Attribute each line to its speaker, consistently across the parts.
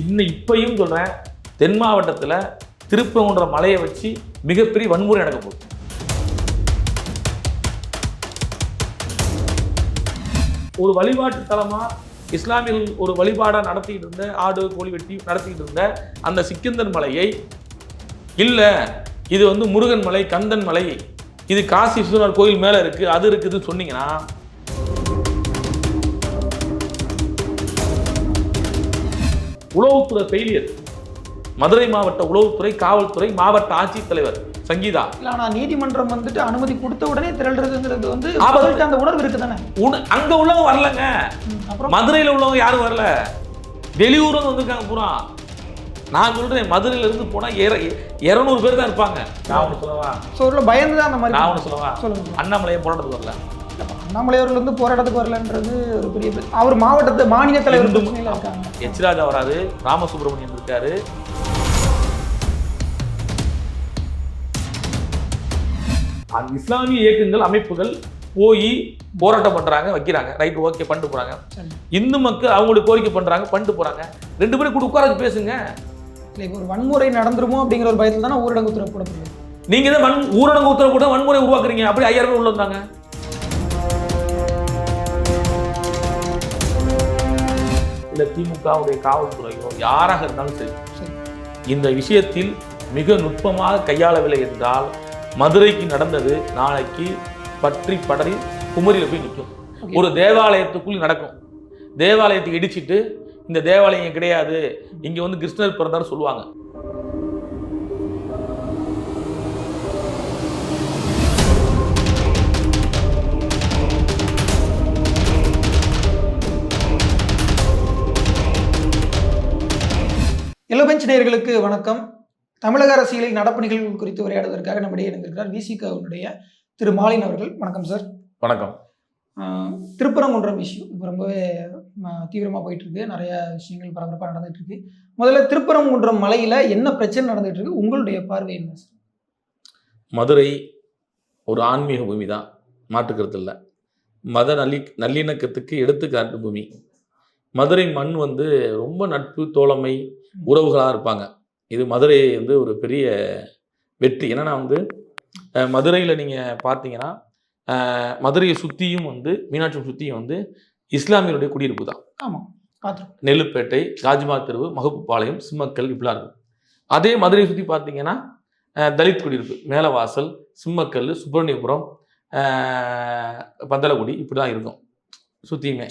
Speaker 1: இன்னும் இப்பையும் சொல்கிறேன் தென் மாவட்டத்தில் திருப்பங்குன்ற மலையை வச்சு மிகப்பெரிய வன்முறை நடக்க போகுது. ஒரு வழிபாட்டு தலமாக இஸ்லாமியர்கள் ஒரு வழிபாடாக நடத்திட்டு இருந்த ஆடு கோழி வெட்டி நடத்திட்டு இருந்த அந்த சிக்கந்தன் மலையை இல்லை இது வந்து முருகன் மலை கந்தன் மலை இது காசி விஸ்வநாத் கோயில் மேலே இருக்குது அது இருக்குதுன்னு சொன்னீங்கன்னா உளவுத்துறை ஃபெயிலியர் மதுரை மாவட்ட உளவுத்துறை காவல்துறை மாவட்ட ஆட்சித்தலைவர் சங்கீதா.
Speaker 2: இல்ல ஆனா நீதிமன்றம் வந்துட்டு அனுமதி கொடுத்த உடனே திரள்றதுங்கிறது வந்து. அவருக்கு அந்த உணர்வு இருக்கு தானே
Speaker 1: அங்க உள்ளவங்க வரலங்க.
Speaker 2: அப்புறம்?
Speaker 1: மதுரையில் உள்ளவங்க யாரும் வரல. இருந்து வந்திருக்காங்க பூரா. நான் சொல்றேன் மதுரையில இருந்து போனா இருநூறு பேர் தான் இருப்பாங்க. நான் ஒன்று சொல்லவா?
Speaker 2: சோர்ல பயந்து தான் அந்த மாதிரி
Speaker 1: நான் ஒன்று சொல்லவா?
Speaker 2: சொல்லுங்க.
Speaker 1: அண்ணாமலையை போராட்டத்துக்கு வரல.
Speaker 2: அண்ணாமலை அவர்கள் வந்து போராட்டத்துக்கு வரலன்றது ஒரு பெரிய. அவர் மாவட்டத்து மாநில தலைவர் பிரச்சனையில இருக்காங்க.
Speaker 1: எச் ராஜா வராரு ராமசுப்ரமணியன் இருக்காரு. அந்த இஸ்லாமிய இயக்கங்கள் அமைப்புகள் போய் போராட்டம் பண்றாங்க வைக்கிறாங்க. ரைட் ஓகே பண்ணிட்டு போறாங்க.
Speaker 2: சரி.
Speaker 1: இந்து மக்கள் அவங்களுக்கு கோரிக்கை பண்றாங்க பண்ணிட்டு போறாங்க. ரெண்டு பேரும் கூட உட்கார பேசுங்க.
Speaker 2: இல்லை ஒரு வன்முறை நடந்துருமோ அப்படிங்கிற ஒரு பயத்தில் தானே ஊரடங்கு உத்தரவு போடப்படுது.
Speaker 1: நீங்க தான் வன் ஊரடங்கு உத்தரவு கூட வன்முறை உருவாக்குறீங்க? அப்படி ஐயாயிரம் பேர் உள்ள வந்தாங்க. இல்ல திமுகவுடைய காவல்துறையோ யாராக இருந்தாலும் சரி. இந்த விஷயத்தில் மிக நுட்பமாக கையாளவில்லை என்றால் மதுரைக்கு நடந்தது நாளைக்கு பற்றி படரி குமரியில் போய் நிற்கும். ஒரு தேவாலயத்துக்குள் நடக்கும். தேவாலயத்தை இடிச்சிட்டு இந்த தேவாலயம் கிடையாது. இங்க வந்து கிருஷ்ணர் பிறந்தார் சொல்லுவாங்க.
Speaker 2: இளபெஞ்ச் நேயர்களுக்கு வணக்கம். தமிழக அரசியலில் நடப்பு நிகழ்வுகள் குறித்து உரையாடுவதற்காக நம்மிடையே இணைந்திருக்கிறார் விசிகவுடைய திரு மாலின் அவர்கள். வணக்கம் சார்.
Speaker 1: வணக்கம்.
Speaker 2: திருப்பரங்குன்றம் இஷ்யூ இப்போ ரொம்பவே தீவிரமாக போயிட்டு இருக்கு நிறைய விஷயங்கள் பரபரப்பாக நடந்துட்டு இருக்கு முதல்ல திருப்பரங்குன்றம் மலையில என்ன பிரச்சனை நடந்துட்டு இருக்கு உங்களுடைய பார்வை என்ன சார்?
Speaker 1: மதுரை ஒரு ஆன்மீக பூமி தான். மாற்றுக்கிறது இல்லை. மத நல்லி நல்லிணக்கத்துக்கு எடுத்துக்காட்டு பூமி. மதுரை மண் வந்து ரொம்ப நட்பு தோழமை உறவுகளாக இருப்பாங்க. இது மதுரை வந்து ஒரு பெரிய வெற்றி. என்னன்னா வந்து மதுரையில் நீங்கள் பார்த்தீங்கன்னா மதுரையை சுற்றியும் வந்து மீனாட்சி சுற்றியும் வந்து இஸ்லாமியருடைய குடியிருப்பு தான்.
Speaker 2: ஆமாம்
Speaker 1: நெல்லுப்பேட்டை காஜிமார் தெருவு மகப்புப்பாளையம் சிம்மக்கல் இப்படிலாம் இருக்கும். அதே மதுரையை சுற்றி பார்த்தீங்கன்னா தலித் குடியிருப்பு மேலவாசல் சிம்மக்கல் சுப்பிரமணியபுரம் பந்தலகுடி இப்படி தான் இருக்கும் சுற்றியுமே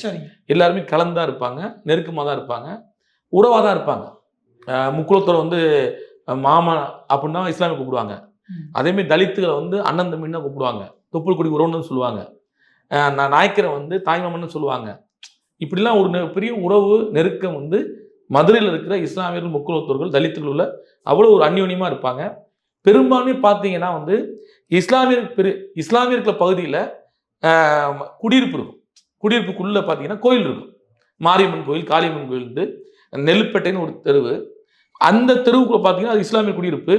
Speaker 1: எல்லாருமே கலந்தா இருப்பாங்க நெருக்கமாக தான் இருப்பாங்க உறவாக தான் இருப்பாங்க. முக்குளத்தூர் வந்து மாமன் அப்படின்னு இஸ்லாமிய கூப்பிடுவாங்க.
Speaker 2: ம்.
Speaker 1: அதேமாதிரி தலித்துகளை வந்து அண்ணன் தம்பின்னு கூப்பிடுவாங்க. தொப்புள் குடி உறவுன்னு சொல்லுவாங்க. அஹ், நா- நாயக்கரை வந்து தாய்மாமன்னு சொல்லுவாங்க. இப்படிலாம் ஒரு பெரிய உறவு நெருக்கம் வந்து மதுரையில் இருக்கிற இஸ்லாமியர்கள் முக்குளத்தூர்கள் தலித்துகள் உள்ள அவ்வளோ ஒரு அந்யோன்யமாக இருப்பாங்க. பெரும்பான்மை பார்த்தீங்கன்னா வந்து இஸ்லாமியர் பெரு இஸ்லாமிய இருக்கிற பகுதியில் குடியிருப்பு இருக்கும். குடியிருப்புக்குள்ளே பார்த்தீங்கன்னா கோயில் இருக்கும். மாரியம்மன் கோயில் காளியம்மன் கோயில் வந்து நெல்லுப்பேட்டைன்னு ஒரு தெருவு. அந்த தெருவுக்குள்ள பார்த்தீங்கன்னா அது இஸ்லாமிய குடியிருப்பு.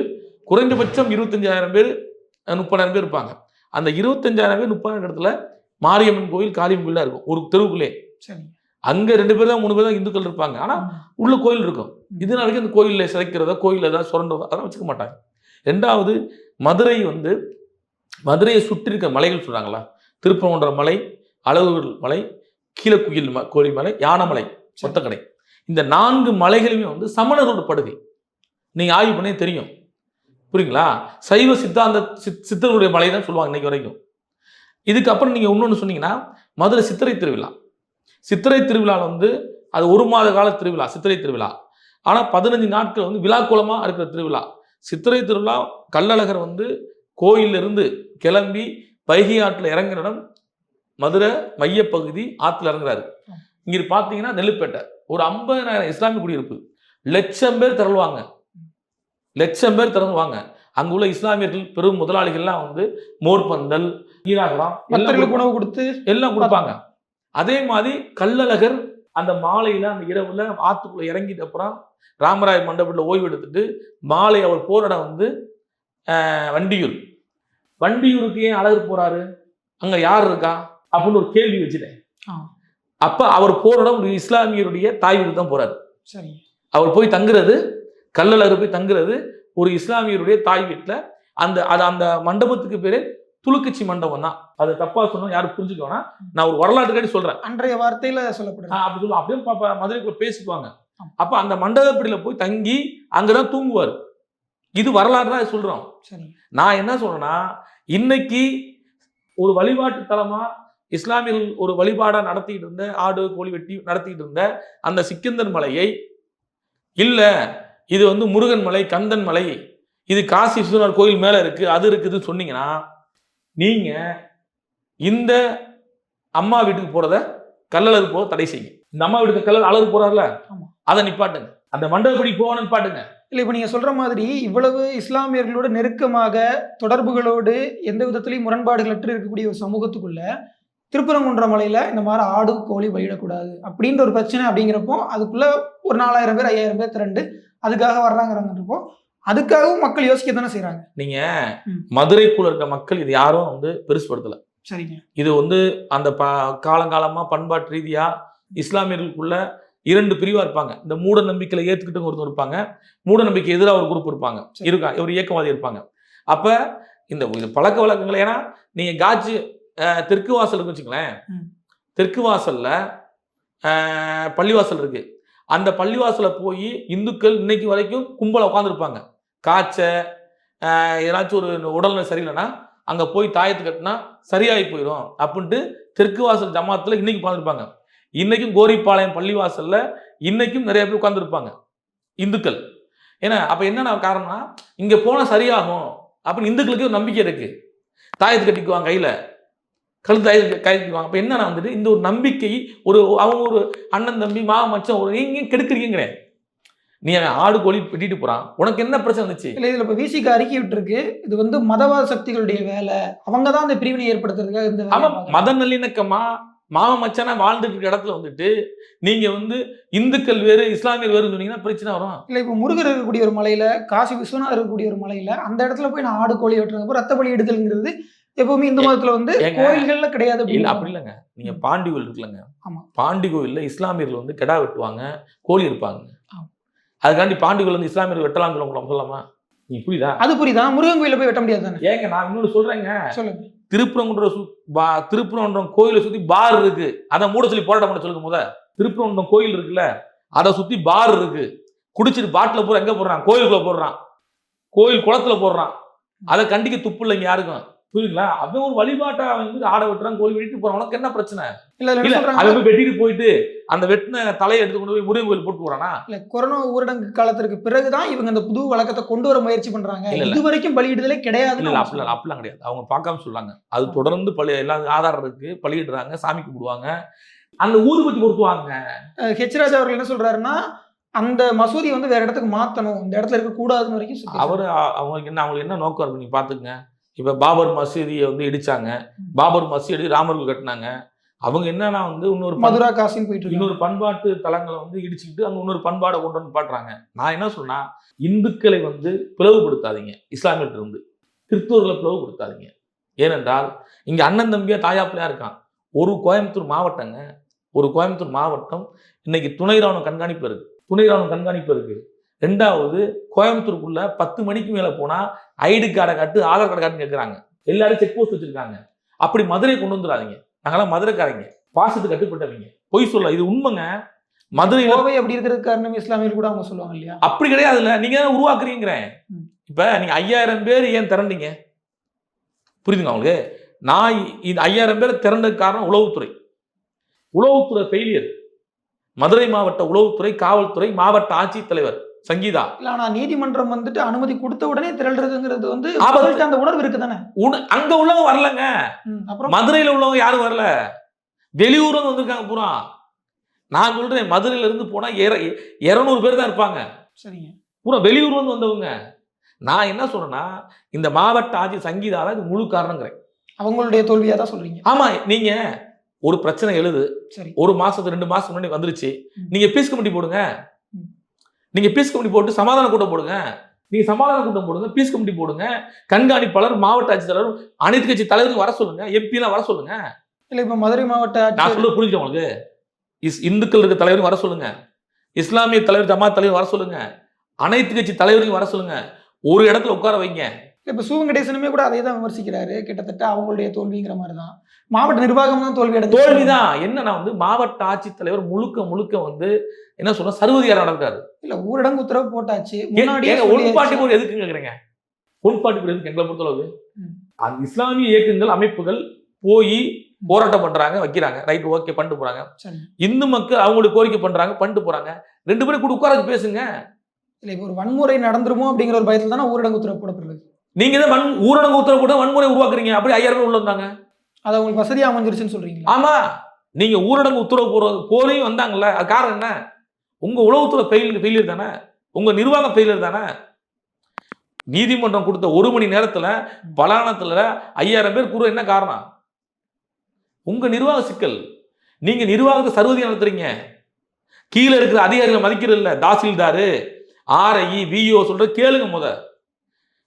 Speaker 1: குறைந்தபட்சம் இருபத்தஞ்சாயிரம் பேர் முப்பதாயிரம் பேர் இருப்பாங்க. அந்த இருபத்தஞ்சாயிரம் பேர் முப்பதாயிரம் இடத்துல மாரியம்மன் கோயில் காளியம்மன் கோயில் தான் இருக்கும். ஒரு தெருவுக்குள்ளே.
Speaker 2: சரிங்க
Speaker 1: அங்க ரெண்டு பேர் தான் மூணு பேர் தான் இந்துக்கள் இருப்பாங்க. ஆனா உள்ள கோயில் இருக்கும். இது நாளைக்கு அந்த கோயிலில் சிதைக்கிறதா கோயிலில் ஏதாவது சுரண்டதா அதெல்லாம் வச்சுக்க மாட்டாங்க. ரெண்டாவது மதுரை வந்து மதுரையை சுற்றி இருக்க மலைகள் சொல்றாங்களா? திருப்பரங்குன்ற மலை அழகுகள் மலை கீழக்குயில் ம கோழி மலை யானமலை ஒத்தக்கடை. இந்த நான்கு மலைகளுமே வந்து சமணரோட படுகை. நீங்கள் ஆய்வு பண்ணே தெரியும். புரியுங்களா? சைவ சித்தாந்த சித் சித்தர்களுடைய மலை தான் சொல்லுவாங்க இன்னைக்கு வரைக்கும். இதுக்கப்புறம் நீங்கள் இன்னொன்று சொன்னீங்கன்னா மதுரை சித்திரை திருவிழா. சித்திரை திருவிழாவில் வந்து அது ஒரு மாத கால திருவிழா சித்திரை திருவிழா. ஆனால் பதினஞ்சு நாட்கள் வந்து விழாக்குளமாக இருக்கிற திருவிழா. சித்திரை திருவிழா கள்ளழகர் வந்து கோயில்ல இருந்து கிளம்பி வைகை ஆற்றில் இறங்குற இடம் மதுரை மையப்பகுதி ஆற்றுல இறங்குறாரு. இங்க பார்த்தீங்கன்னா நெல்லுப்பேட்டை. ஒரு ஐம்பதாயிரம் இஸ்லாமிய குடியிருப்பு. லட்சம் பேர் திரளுவாங்க. லட்சம் பேர் திறந்துவாங்க அங்க உள்ள இஸ்லாமியர்கள் பெரும் முதலாளிகள்லாம் வந்து மோர்பந்தல்
Speaker 2: பக்தர்களுக்கு உணவு கொடுத்து
Speaker 1: எல்லாம் கொடுப்பாங்க. அதே மாதிரி கள்ளழகர் அந்த மாலையில அந்த இரவுல ஆத்துக்குள்ள இறங்கிட்ட அப்புறம் ராமராய மண்டபத்தில் ஓய்வு எடுத்துட்டு மாலை அவர் போராட வந்து ஆஹ், வண்டியூர். வண்டியூருக்கு ஏன் அழகர் போறாரு? அங்க யார் இருக்கா? அப்படின்னு ஒரு கேள்வி வச்சுட்டேன். அப்ப அவர் போராட ஒரு இஸ்லாமியருடைய தாய் வீடு தான் போறாரு.
Speaker 2: சரிங்க
Speaker 1: அவர் போய் தங்குறது கல்லழகு போய் தங்குறது ஒரு இஸ்லாமியருடைய தாய் வீட்டில். அந்த அது அந்த மண்டபத்துக்கு பேரு துலுக்கச்சி மண்டபம் தான். அது தப்பா சொன்னா யாரும் புரிஞ்சுக்கோனா நான் ஒரு வரலாற்றுக்காடி சொல்றேன்.
Speaker 2: அன்றைய வார்த்தையில சொல்லப்படுது.
Speaker 1: ஆஹ் அப்படி சொல்லுவோம் அப்படியே மதுரைக்குள்ள பேசிக்குவாங்க. அப்ப அந்த மண்டபப்படியில போய் தங்கி அங்கதான் தூங்குவார். இது வரலாறு தான் சொல்றோம். நான் என்ன சொல்றேன்னா இன்னைக்கு ஒரு வழிபாட்டு தலமா இஸ்லாமியர்கள் ஒரு வழிபாடா நடத்திட்டு இருந்த ஆடு கோழி வெட்டி நடத்திட்டு இருந்த அந்த சிக்கந்தர் மலையை இல்ல இது வந்து முருகன் மலை கந்தன் மலை இது காசி விஸ்வநாதர் கோயில் மேல இருக்கு அது இருக்குதுன்னு சொன்னீங்கன்னா நீங்க இந்த அம்மா வீட்டுக்கு போறத கல்லழகு போக தடை செய்யுங்க. இந்த அம்மா வீட்டுக்கு கல்லல் அழகு போறாருல
Speaker 2: ஆமா.
Speaker 1: அதை நிப்பாட்டுங்க. அந்த மண்டபப்படி போகணும்னு நிப்பாட்டுங்க.
Speaker 2: இல்லை இப்போ நீங்கள் சொல்கிற மாதிரி இவ்வளவு இஸ்லாமியர்களோட நெருக்கமாக தொடர்புகளோடு எந்த விதத்திலையும் முரண்பாடுகளற்று இருக்கக்கூடிய ஒரு சமூகத்துக்குள்ள திருப்பரங்குன்ற மலையில் இந்த மாதிரி ஆடு கோழி பலியிடக்கூடாது அப்படின்ற ஒரு பிரச்சனை அப்படிங்கிறப்போ அதுக்குள்ள ஒரு நாலாயிரம் பேர் ஐயாயிரம் பேர் திரண்டு அதுக்காக வர்றாங்கிறப்போ அதுக்காகவும் மக்கள் யோசிக்க தானே செய்கிறாங்க
Speaker 1: நீங்க. மதுரைக்குள்ள இருக்க மக்கள் இது யாரும் வந்து பெருசுபடுத்தல.
Speaker 2: சரிங்க.
Speaker 1: இது வந்து அந்த ப காலங்காலமா பண்பாட்டு ரீதியா இஸ்லாமியர்களுக்குள்ள இரண்டு பிரிவா இருப்பாங்க. இந்த மூட நம்பிக்கையில ஏத்துக்கிட்டு ஒருத்தர் இருப்பாங்க. மூட நம்பிக்கை எதிராக ஒரு குரூப் இருப்பாங்க. இருக்கா? ஒரு இயக்கவாதி இருப்பாங்க. அப்ப இந்த பழக்க வழக்கங்கள் ஏன்னா நீங்க காஜி அஹ், தெற்கு வாசல் இருக்கு வச்சுங்களேன். தெற்கு வாசல்ல பள்ளிவாசல் இருக்கு. அந்த பள்ளிவாசல போய் இந்துக்கள் இன்னைக்கு வரைக்கும் கும்பல உட்காந்துருப்பாங்க காய்ச்ச ஏதாச்சும் ஒரு உடல்நிலை சரியில்லைன்னா அங்க போய் தாயத்து கட்டினா சரியாகி போயிடும் அப்படின்ட்டு தெற்கு வாசல் ஜமாத்துல இன்னைக்கு உட்காந்துருப்பாங்க இன்னைக்கும் கோரிப்பாளையம் பள்ளிவாசல்ல இன்னைக்கும் நிறைய பேர் உட்காந்துருப்பாங்க இந்துக்கள். ஏன்னா அப்ப என்னென்ன காரணம்னா இங்க போனா சரியாகும் அப்படின்னு இந்துக்களுக்கு ஒரு நம்பிக்கை இருக்கு. தாயத்து கட்டிக்குவாங்க கையில. கழுத்து தாயத்து கைக்குவாங்க அப்ப என்னன்னா வந்துட்டு இந்த ஒரு நம்பிக்கை ஒரு அவங்க ஒரு அண்ணன் தம்பி மாமா மச்சான் ஒரு நீங்க கெடுக்குறீங்க நீ அவன் ஆடு கோழி வெட்டிட்டு போறான். உனக்கு என்ன பிரச்சனை வந்துச்சு?
Speaker 2: இல்லை இதில் இப்போ விசிக்கு அறிக்கை விட்டுருக்கு. இது வந்து மதவாத சக்திகளுடைய வேலை. அவங்க தான் இந்த பிரிவினை ஏற்படுத்துறதுக்காக இந்த வேலையை
Speaker 1: ஆமா
Speaker 2: பார்க்கறாங்க.
Speaker 1: மத நல்லிணக்கமா மாம மச்சானா வாழ்ந்துட்டு இருக்க இடத்துல வந்துட்டு நீங்க வந்து இந்துக்கள் வேறு இஸ்லாமியர் வேறுன்னு சொன்னீங்கன்னா பிரச்சனை வரும்.
Speaker 2: இல்லை இப்போ முருகர் இருக்கக்கூடிய ஒரு மலையில காசி விஸ்வநாதர் இருக்கக்கூடிய ஒரு மலையில அந்த இடத்துல போய் நான் ஆடு கோழி வெட்டுறப்போ ரத்த பலி எடுத்தல்ங்கிறது எப்பவுமே இந்து மதத்துல வந்து? கோயில்கள்ல கிடையாது
Speaker 1: இல்ல அப்படி இல்லைங்க. நீங்க பாண்டி கோயில் இருக்குல்லங்க. பாண்டி கோயில்ல இஸ்லாமியர்கள் வந்து கெடா வெட்டுவாங்க கோழி இருப்பாங்க. அதுக்காண்டி பாண்டி கோயில் வந்து இஸ்லாமியர் வெட்டலாம்னு சொல்லுவாங்க சொல்லலாமா நீ புரியுதா?
Speaker 2: அது புரியுதா? முருகன் கோயில போய் வெட்ட முடியாது
Speaker 1: ஏங்க நான் இன்னொன்னு சொல்றேங்க.
Speaker 2: சொல்லுங்க.
Speaker 1: திருப்பரங்குன்ற திருப்பரங்குன்றம் கோயிலை சுத்தி பார் இருக்கு. அதை மூட சொல்லி போராட்டம் பண்ண சொல்லுங்க முத. திருப்பரங்குன்றம் கோயில் இருக்குல்ல அதை சுத்தி பார் இருக்கு. குடிச்சிட்டு பாட்டில் பூரா எங்க போடுறான் கோயிலுக்குள்ள போடுறான் கோயில் குளத்துல போடுறான் அதை கண்டிக்க துப்பு இல்லைங்க யாருக்கும். புரியுங்களா அவன் ஒரு வழிபாட்டா வந்து ஆடை வெட்டுறான் கோழி வெட்டிட்டு போறான். உனக்கு என்ன பிரச்சனை?
Speaker 2: இல்ல இல்ல
Speaker 1: அவன் போய் வெட்டிட்டு போயிட்டு அந்த வெட்டின தலையை எடுத்து கொண்டு போய் முருகன் கோயில் போட்டு போறானா?
Speaker 2: இல்ல கொரோனா ஊரடங்கு காலத்திற்கு பிறகுதான் இவங்க இந்த புது வழக்கத்தை கொண்டு வர முயற்சி பண்றாங்க. இது வரைக்கும் பலியிடுதலே கிடையாது
Speaker 1: இல்ல அப்படிலாம் அப்படிலாம் கிடையாது. அவங்க பார்க்காம சொல்றாங்க அது தொடர்ந்து பழி எல்லாம் ஆதாரம் இருக்கு. பலியிடுறாங்க சாமி கும்பிடுவாங்க. அந்த ஊதுபத்தி பொருத்துவாங்க
Speaker 2: ஹெச் ராஜா அவர்கள் என்ன சொல்றாருன்னா அந்த மசூதியை வந்து வேற இடத்துக்கு மாத்தணும். இந்த இடத்துல இருக்க கூடாதுன்னு வரைக்கும்
Speaker 1: அவர் அவங்களுக்கு என்ன அவங்களுக்கு என்ன நோக்கம் இருக்கு? நீங்க பாத்துக்கங்க இப்ப பாபர் மசூதியை வந்து இடிச்சாங்க. பாபர் மசூதி ராமர்கள் கட்டினாங்க. அவங்க என்னன்னா வந்து இன்னொரு
Speaker 2: மதுரா காசின்னு போயிட்டு
Speaker 1: இன்னொரு பண்பாட்டு தலங்களை வந்து இடிச்சுக்கிட்டு அங்க இன்னொரு பண்பாடை கொண்டு வந்து பாட்டுறாங்க நான் என்ன சொன்னா இந்துக்களை வந்து பிளவுபடுத்தாதீங்க. இஸ்லாமியர்கள் இருந்து கிறிஸ்தவர்களை பிளவுபடுத்தாதீங்க. ஏனென்றால் இங்க அண்ணன் தம்பியா தாயா பிள்ளையா இருக்கான். ஒரு கோயம்புத்தூர் மாவட்டங்க. ஒரு கோயம்புத்தூர் மாவட்டம் இன்னைக்கு துணை ராணுவ கண்காணிப்பு இருக்கு. துணை ராணுவ கண்காணிப்பு இருக்கு. ரெண்டாவது கோயம்புத்தூருக்குள்ள பத்து மணிக்கு மேல போனா ஐடி கார்டை காட்டு ஆதார் கார்டை காட்டுன்னு கேட்கறாங்க எல்லாரும் செக் போஸ்ட் வச்சிருக்காங்க. அப்படி மதுரை கொண்டு வந்துடாதீங்க நாங்களாம் மதுரைக்காரங்க. பாசத்துக்கு கட்டுப்பட்டவங்க பொய் சொல்ல இது உண்மைங்க. மதுரையில
Speaker 2: கோவை அப்படி இருக்கிறதுக்கு காரணம் இஸ்லாமியர்கள் கூட அவங்க சொல்லுவாங்க இல்லையா?
Speaker 1: அப்படி கிடையாதுல்ல நீங்க தான் உருவாக்குறீங்கிறேன். இப்ப நீங்க ஐயாயிரம் பேர் ஏன் திரண்டீங்க? புரியுதுங்க உங்களுக்கு? நான் இந்த ஐயாயிரம் பேர் திரண்டதுக்கு காரணம் உளவுத்துறை. உளவுத்துறை ஃபெயிலியர் மதுரை மாவட்ட உளவுத்துறை காவல்துறை மாவட்ட ஆட்சித்தலைவர். சங்கீதா.
Speaker 2: இல்ல ஆனா நீதிமன்றம் வந்துட்டு அனுமதி கொடுத்த உடனே திரள்றதுங்கிறது வந்து அந்த உணர்வு இருக்கு தானே
Speaker 1: அங்க உள்ளவங்க வரலங்க.
Speaker 2: அப்புறம்?
Speaker 1: மதுரையில உள்ளவங்க யாரும் வரல. வெளியூர்ல வந்திருக்காங்க பூரா. நான் சொல்றேன் மதுரையில இருந்து போனா இருநூறு பேர் தான் இருப்பாங்க.
Speaker 2: சரிங்க.
Speaker 1: பூரா வெளியூர்ல இருந்து வந்தவங்க. நான் என்ன சொல்றேன்னா இந்த மாவட்ட ஆட்சி சங்கீதா தான் இது முழு காரணங்கிறேன்.
Speaker 2: அவங்களுடைய தோல்வியா தான் சொல்றீங்க.
Speaker 1: ஆமா நீங்க ஒரு பிரச்சனை எழுது.
Speaker 2: சரி.
Speaker 1: ஒரு மாசத்துக்கு ரெண்டு மாசம் முன்னாடி வந்துருச்சு. நீங்க பீஸ் கமிட்டி போடுங்க.
Speaker 2: ம்.
Speaker 1: நீங்க பீஸ் கமிட்டி போட்டு சமாதான கூட்டம் போடுங்க. நீங்க சமாதான கூட்டம் போடுங்க பீஸ் கமிட்டி போடுங்க. கண்காணிப்பாளர் மாவட்ட ஆட்சித்தலைவர் அனைத்து கட்சி தலைவர்கள் வர சொல்லுங்க எம்பி எல்லாம் வர சொல்லுங்க.
Speaker 2: இல்ல இப்ப மதுரை மாவட்ட
Speaker 1: நான் சொல்ல புரிஞ்சுக்க உங்களுக்கு? இஸ் இந்துக்கள் இருக்க தலைவரும் வர சொல்லுங்க. இஸ்லாமிய தலைவர் ஜமாத் தலைவர் வர சொல்லுங்க. அனைத்து கட்சி தலைவரையும் வர சொல்லுங்க. ஒரு இடத்துல உட்கார வைங்க.
Speaker 2: இப்ப சூவங்கடேசனுமே கூட அதே தான் விமர்சிக்கிறாரு. கிட்டத்தட்ட அவங்களுடைய தோல்விங்கிற மாதிரி தான் மாவட்ட நிர்வாகம் தான் தோல்வி அடைஞ்சு
Speaker 1: தோல்விதான். என்னன்னா வந்து மாவட்ட ஆட்சித்தலைவர் முழுக்க முழுக்க வந்து என்ன சொல்ற சர்வதிகாரம் நடக்காரு
Speaker 2: இல்ல ஊரடங்கு உத்தரவு போட்டாச்சு. சொல்லியாச்சு.
Speaker 1: போர் எதுக்கு கேக்குறீங்க? போர் எதுக்கு எங்களை பொறுத்தளவு. அந்த இஸ்லாமிய இயக்கங்கள் அமைப்புகள் போய் போராட்டம் பண்றாங்க வைக்கிறாங்க. ரைட் ஓகே பண்ணிட்டு போறாங்க. இந்து மக்கள் அவங்களுடைய கோரிக்கை பண்றாங்க பண்ணிட்டு போறாங்க. ரெண்டு பேரும் கூட உட்கார பேசுங்க.
Speaker 2: இல்ல இப்ப ஒரு வன்முறை நடந்துருமோ அப்படிங்கிற ஒரு பயத்துல தானே ஊரடங்கு உத்தரவு போடப்படுது?
Speaker 1: நீங்க தான் வன் ஊரடங்கு உத்தரவு போட்டு வன்முறை உருவாக்குறீங்க. அப்படி ஐயாயிரம் பேர் உள்ள வந்தாங்க.
Speaker 2: அது உங்களுக்கு வசதியாக அமைஞ்சிருச்சுன்னு சொல்றீங்க
Speaker 1: ஆமா. நீங்க ஊரடங்கு உத்தரவு போறது போலையும் வந்தாங்கல்ல அது காரணம் என்ன? உங்க உளவுத்துறை ஃபெயில் ஃபெயிலியர் தானே? உங்க நிர்வாகம் ஃபெயிலியர் தானே? நீதிமன்றம் கொடுத்த ஒரு மணி நேரத்துல பலானத்துல ஐயாயிரம் பேர் கூற என்ன காரணம்? உங்க நிர்வாக சிக்கல். நீங்க நிர்வாகத்தை சர்வதியா நடத்துறீங்க. கீழே இருக்கிற அதிகாரிகளை மதிக்கிறது இல்லை தாசில்தாரு. ஆர்ஐ விஓ சொல்ற கேளுங்க முத.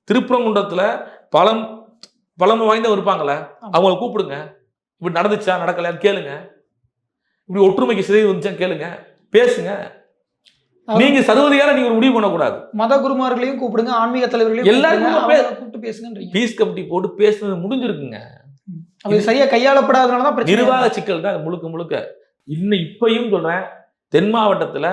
Speaker 1: திருப்பரங்குன்றத்துல பலம் பழமை வாய்ந்தவங்க இருப்பாங்கல்ல அவங்கள கூப்பிடுங்க. இப்படி நடந்துச்சா நடக்கலையான்னு கேளுங்க. இப்படி ஒற்றுமைக்கு சிதை வந்துச்சான்னு கேளுங்க. பேசுங்க. நீங்க சர்வதிகாரம் நீங்க ஒரு முடிவு பண்ணக்கூடாது.
Speaker 2: மத குருமார்களையும் கூப்பிடுங்க ஆன்மீக தலைவர்களையும் அவங்கள கூப்பிட்டு பேசுங்கன்றீங்க
Speaker 1: பீஸ் கமிட்டி போட்டு பேசுனது முடிஞ்சிருக்குங்க.
Speaker 2: அது சரியா கையாளப்படாதனால தான் பிரச்சனை
Speaker 1: நிர்வாக சிக்கல் தான் முழுக்க முழுக்க. இன்னும் இப்பயும் சொல்றேன் தென் மாவட்டத்துல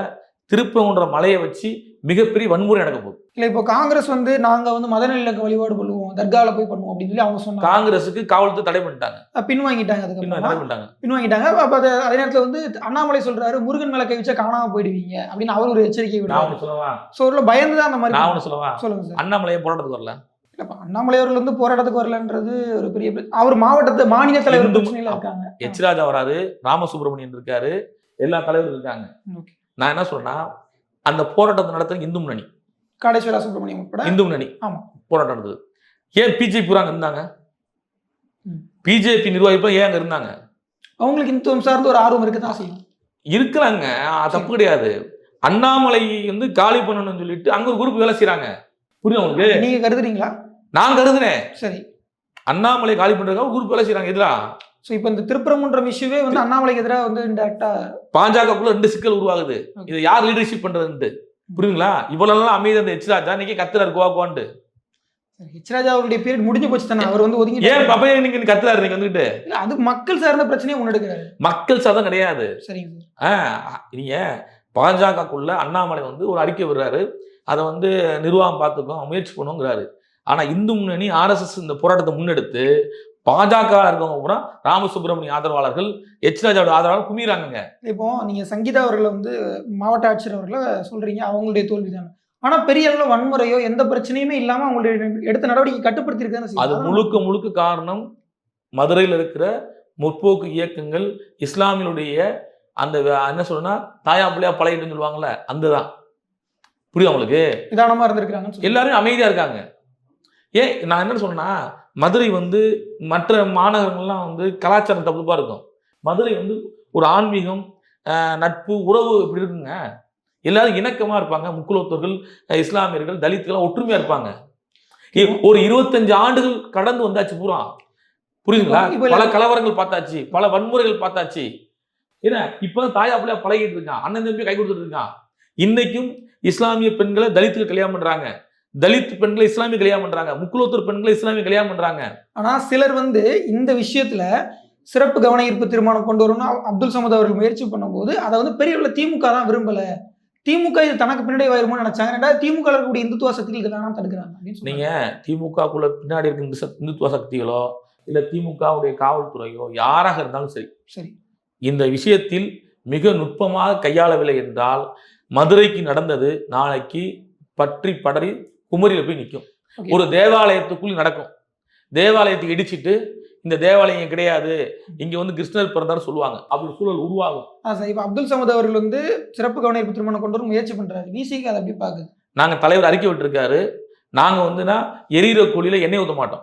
Speaker 1: திருப்பங்குன்ற மலையை வச்சு மிகப்பெரிய வன்முறை நடக்க போகுது.
Speaker 2: இல்ல இப்போ காங்கிரஸ் வந்து நாங்க வந்து மத நல்லிணக்க வழிபாடு பண்ணுவோம் தர்கால போய் பண்ணுவோம் அப்படின்னு சொல்லி அவங்க சொன்னாங்க.
Speaker 1: காங்கிரஸுக்கு காவல்துறை தடை பண்ணிட்டாங்க.
Speaker 2: பின்வாங்கிட்டாங்க அதுக்கு
Speaker 1: தடை பண்ணிட்டாங்க.
Speaker 2: பின்வாங்கிட்டாங்க. அப்ப அது அதே நேரத்துல வந்து அண்ணாமலை சொல்றாரு முருகன் மேல கை வச்சா காணாம போயிடுவீங்க அப்படின்னு அவர் ஒரு எச்சரிக்கை
Speaker 1: ஒண்ணு சொல்லவா?
Speaker 2: சோ ஒரு பயந்து தான் அந்த மாதிரி
Speaker 1: நான் ஒண்ணு சொல்லவா?
Speaker 2: சொல்லுங்க சார்.
Speaker 1: அண்ணாமலையை போராட்டத்துக்கு வரல?
Speaker 2: இல்லப்பா அண்ணாமலை அவர்கள் வந்து போராட்டத்துக்கு வரலன்றது ஒரு பெரிய பிர- அவர் மாவட்டத்தை மாநில தலைவர் பிரச்சனையில இருக்காங்க.
Speaker 1: எச் ராஜா வராரு ராமசுப்ரமணியன் இருக்காரு எல்லா தலைவரும் இருக்காங்க. நான் என்ன சொல்றேன்னா அந்த போராட்டத்தை நடத்துறது இந்து முன்னணி.
Speaker 2: காடேஸ்வரா சுப்பிரமணியம் உட்பட?
Speaker 1: இந்து முன்னணி.
Speaker 2: ஆமா.
Speaker 1: போராட்டம் நடந்தது. ஏன் பிஜேபி அங்க இருந்தாங்க. பிஜேபி நிர்வாகிகள் ஏன் அங்க இருந்தாங்க?
Speaker 2: அவங்களுக்கு இந்துவம் சார்ந்த ஒரு ஆர்வம் இருக்க தான் செய்யும்.
Speaker 1: இருக்கிறாங்க. தப்பு கிடையாது. அண்ணாமலை வந்து காலி பண்ணணும்னு சொல்லிட்டு அங்க ஒரு குரூப் வேலை செய்றாங்க. புரியுது உங்களுக்கு?
Speaker 2: நீங்க கருதுறீங்களா?
Speaker 1: நான் கருதுறேன்
Speaker 2: சரி.
Speaker 1: அண்ணாமலை காலி பண்றதுக்காக ஒரு குரூப் வேலை செய்றாங்க. எதிரா
Speaker 2: சோ இப்போ இந்த திருப்பரங்குன்றம் இஷ்யூவே வந்து அண்ணாமலைக்கு எதிராக வந்து இன்டெரக்டா
Speaker 1: பாஜகக்குள்ள ரெண்டு சிக்கல் உருவாகுது. இதை யார் லீடர்ஷிப் பண்றதுன்ட்டு புரியுதுங்களா? இவ்வளவு அமைதி அந்த எச் ராஜா. இன்னைக்கு கத்துறாரு கோவாக்குவான்ட்டு
Speaker 2: ஹெச்ராஜா அவருடைய பீரியட் முடிஞ்சு போச்சு தானே? அவர் வந்து ஒதுங்கி
Speaker 1: ஏன் அப்ப நீங்க கத்துறாரு நீங்க வந்துகிட்டு?
Speaker 2: இல்ல அது மக்கள் சார்ந்த பிரச்சனையை முன்னெடுக்கிறாரு.
Speaker 1: மக்கள் சதம் கிடையாது.
Speaker 2: சரிங்க சார்.
Speaker 1: ஆஹ் நீங்க பாஜகக்குள்ள அண்ணாமலை வந்து ஒரு அறிக்கை விடுறாரு. அதை வந்து நிர்வாகம் பார்த்துக்கோ முயற்சி பண்ணுங்கிறாரு. ஆனா இந்து முன்னணி ஆர்எஸ்எஸ் இந்த போராட்டத்தை முன்னெடுத்து பாஜக இருக்கவங்க கூட ராமசுப்ரமணிய ஆதரவாளர்கள் எச். ராஜாவோட ஆதரவாளர் குமிறாங்க
Speaker 2: இப்போ நீங்க சங்கீதா அவர்களை வந்து மாவட்ட ஆட்சியர் அவர்களை சொல்றீங்க அவங்களுடைய தோல்வி தானே ஆனா பெரிய அளவுல வன்முறையோ எந்த பிரச்சனையுமே இல்லாம அவங்களுடைய எடுத்த நடவடிக்கை கட்டுப்படுத்தி இருக்கான்னு
Speaker 1: அது முழுக்க முழுக்க காரணம் மதுரையில் இருக்கிற முற்போக்கு இயக்கங்கள் இஸ்லாமியனுடைய அந்த என்ன சொல்றேன்னா தாயா பிள்ளையா பழகிட்டுன்னு சொல்லுவாங்கல்ல அந்த தான் புரியுது உங்களுக்கு?
Speaker 2: நிதானமா இருந்திருக்காங்கன்னு சொல்லி
Speaker 1: எல்லாரும் அமைதியா இருக்காங்க. ஏன் நான் என்ன சொன்னா மதுரை வந்து மற்ற மாநகரங்கள்லாம் வந்து கலாச்சாரம் தப்புப்பா இருக்கும். மதுரை வந்து ஒரு ஆன்மீகம் நட்பு உறவு இப்படி இருக்குங்க. எல்லாரும் இணக்கமா இருப்பாங்க. முக்குலத்தோர்கள் இஸ்லாமியர்கள் தலித்துகள் ஒற்றுமையா இருப்பாங்க. ஒரு இருபத்தஞ்சு ஆண்டுகள் கடந்து வந்தாச்சு பூரா. புரியுதுங்களா?
Speaker 2: இப்ப
Speaker 1: பல கலவரங்கள் பார்த்தாச்சு பல வன்முறைகள் பார்த்தாச்சு. ஏன்னா இப்ப தாயா பிள்ளையா பழகிட்டு இருக்கான். அண்ணன் தம்பி கை கொடுத்துட்டு இருக்கான். இன்னைக்கும் இஸ்லாமிய பெண்களை தலித்துக்கு கல்யாணம் பண்றாங்க. தலித் பெண்களை இஸ்லாமிய கல்யாணம் பண்றாங்க முக்குலத்தூர் பெண்களை இஸ்லாமிய கல்யாணம் பண்றாங்க.
Speaker 2: ஆனா சிலர் வந்து இந்த விஷயத்துல சிறப்பு கவன ஈர்ப்பு தீர்மானம் கொண்டு வரணும்னு அப்~ அப்துல் சமத் அவர்கள் முயற்சி பண்ணும்போது அதை வந்து பெரிய அளவுல திமுக தான் விரும்பல. திமுக இது தனக்கு பின்னாடி வருமோ நினைச்சாங்க. ரெண்டாவது திமுக இருக்கக்கூடிய இந்துத்துவ சக்திகள் இதை வேணாம் தடுக்கிறாங்க.
Speaker 1: நீங்க திமுகக்குள்ள பின்னாடி இருக்க இந்த சக்- இந்துத்துவ சக்திகளோ இல்ல திமுகவுடைய காவல்துறையோ யாராக இருந்தாலும் சரி.
Speaker 2: சரி.
Speaker 1: இந்த விஷயத்தில் மிக நுட்பமாக கையாளவில்லை என்றால் மதுரைக்கு நடந்தது நாளைக்கு பற்றி படரி குமரியில போய் நிற்கும். ஒரு தேவாலயத்துக்குள் நடக்கும். தேவாலயத்தை இடிச்சிட்டு இந்த தேவாலயம் கிடையாது. இங்க வந்து கிருஷ்ணர் பிறந்தார் சொல்லுவாங்க. அப்படி சூழல் உருவாகும்.
Speaker 2: இப்போ அப்துல் சமத் அவர்கள் வந்து சிறப்பு கவன ஈர்ப்பு தீர்மானம் கொண்டு வர முயற்சி பண்றாரு. விசிக்கு அதை எப்படி பாக்குது
Speaker 1: நாங்க தலைவர் அறிக்கை விட்டுருக்காரு. நாங்க வந்துனா எரியிற கோழியில எண்ணெய் ஊத்த மாட்டோம்.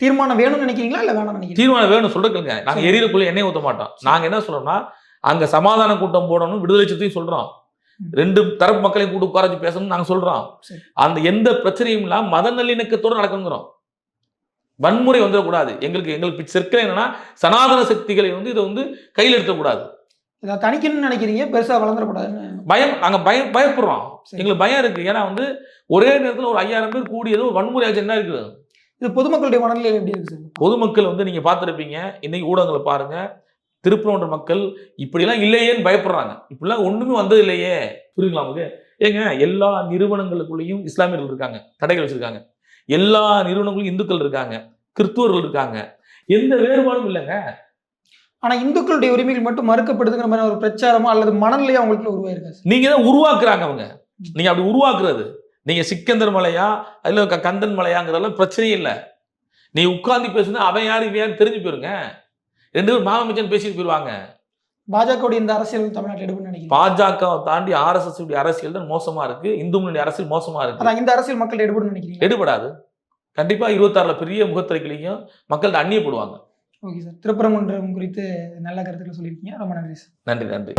Speaker 2: தீர்மானம் வேணும்னு நினைக்கிறீங்களா? இல்ல வேணாம்னு நினைக்கிறீங்க
Speaker 1: தீர்மானம் வேணும் சொல்றதுங்க நாங்க. எரியிற கோழி எண்ணெய் ஊத்த மாட்டோம். நாங்க என்ன சொல்றோம்னா அங்க சமாதான கூட்டம் போடணும் விடுதலை சத்தையும் சொல்றோம். ரெண்டு தரப்பு மக்களையும் கூட்டு உட்கார வச்சு பேசணும்னு நாங்க சொல்றோம். அந்த எந்த பிரச்சனையும் இல்லாம மத நல்லிணக்கத்தோட நடக்குங்கிறோம் வன்முறை வந்துடக்கூடாது. எங்களுக்கு எங்களுக்கு சிற்கை என்னன்னா சனாதன சக்திகளை வந்து இதை வந்து கையில் எடுத்துக்கூடாது
Speaker 2: இதை தணிக்கணும்னு நினைக்கிறீங்க பெருசா வளர்ந்துடக்கூடாதுன்னு?
Speaker 1: பயம் நாங்க பயம் பயப்படுறோம். எங்களுக்கு பயம் இருக்கு. ஏன்னா வந்து ஒரே நேரத்துல ஒரு ஐயாயிரம் பேர் கூடி ஏதோ ஒரு வன்முறை ஆச்சு என்ன இருக்குது?
Speaker 2: இது பொதுமக்களுடைய மனநிலை எப்படி இருக்கு சார்?
Speaker 1: பொதுமக்கள் வந்து நீங்க பார்த்துருப்பீங்க. இன்னைக்கு ஊடகங்களை பாருங்க. திருப்பரங்குன்ற மக்கள் இப்படிலாம் இல்லையேன்னு பயப்படுறாங்க. இப்படிலாம் ஒண்ணுமே வந்தது இல்லையே புரியுங்களா உங்களுக்கு? ஏங்க எல்லா நிறுவனங்களுக்குள்ளேயும் இஸ்லாமியர்கள் இருக்காங்க தடைகள் வச்சிருக்காங்க. எல்லா நிறுவனங்களும் இந்துக்கள் இருக்காங்க கிறிஸ்துவர்கள் இருக்காங்க. எந்த வேறுபாடும் இல்லைங்க.
Speaker 2: ஆனா இந்துக்களுடைய உரிமைகள் மட்டும் மறுக்கப்படுதுங்கிற மாதிரி ஒரு பிரச்சாரமோ அல்லது மனநிலையோ அவங்களுக்குள்ள உருவாயிருக்கா சார்?
Speaker 1: நீங்க தான் உருவாக்குறாங்க அவங்க. நீங்க அப்படி உருவாக்குறது. நீங்க சிக்கந்தர் மலையா அதுல கந்தன் மலையாங்கிறதெல்லாம் பிரச்சனையே இல்லை. நீ உட்கார்ந்து பேசுனா அவன் யாரு இவன் யாரு தெரிஞ்சு போயிருங்க. ரெண்டு பேரும் மாமச்சன் பேசிட்டு போயிருவாங்க
Speaker 2: பாஜகவுடைய இந்த அரசியல் தமிழ்நாட்டில் எடுபடும் நினைக்கிறேன்
Speaker 1: பாஜகவை தாண்டி ஆர்எஸ்எஸ் உடைய அரசியல் தான் மோசமா இருக்கு. இந்து முன்னணி அரசியல் மோசமா இருக்கு.
Speaker 2: அதான் இந்த அரசியல் மக்கள் எடுபடும் நினைக்கிறீங்க?
Speaker 1: எடுபடாது. கண்டிப்பா இருபத்தாறுல பெரிய முகத்திரைகளையும் மக்கள்கிட்ட அந்நியப்படுவாங்க.
Speaker 2: Okay sir. திருப்பரங்குன்றம் குறித்து நல்ல கருத்துக்களை சொல்லியிருக்கீங்க. ரொம்ப நன்றி சார்.
Speaker 1: நன்றி நன்றி.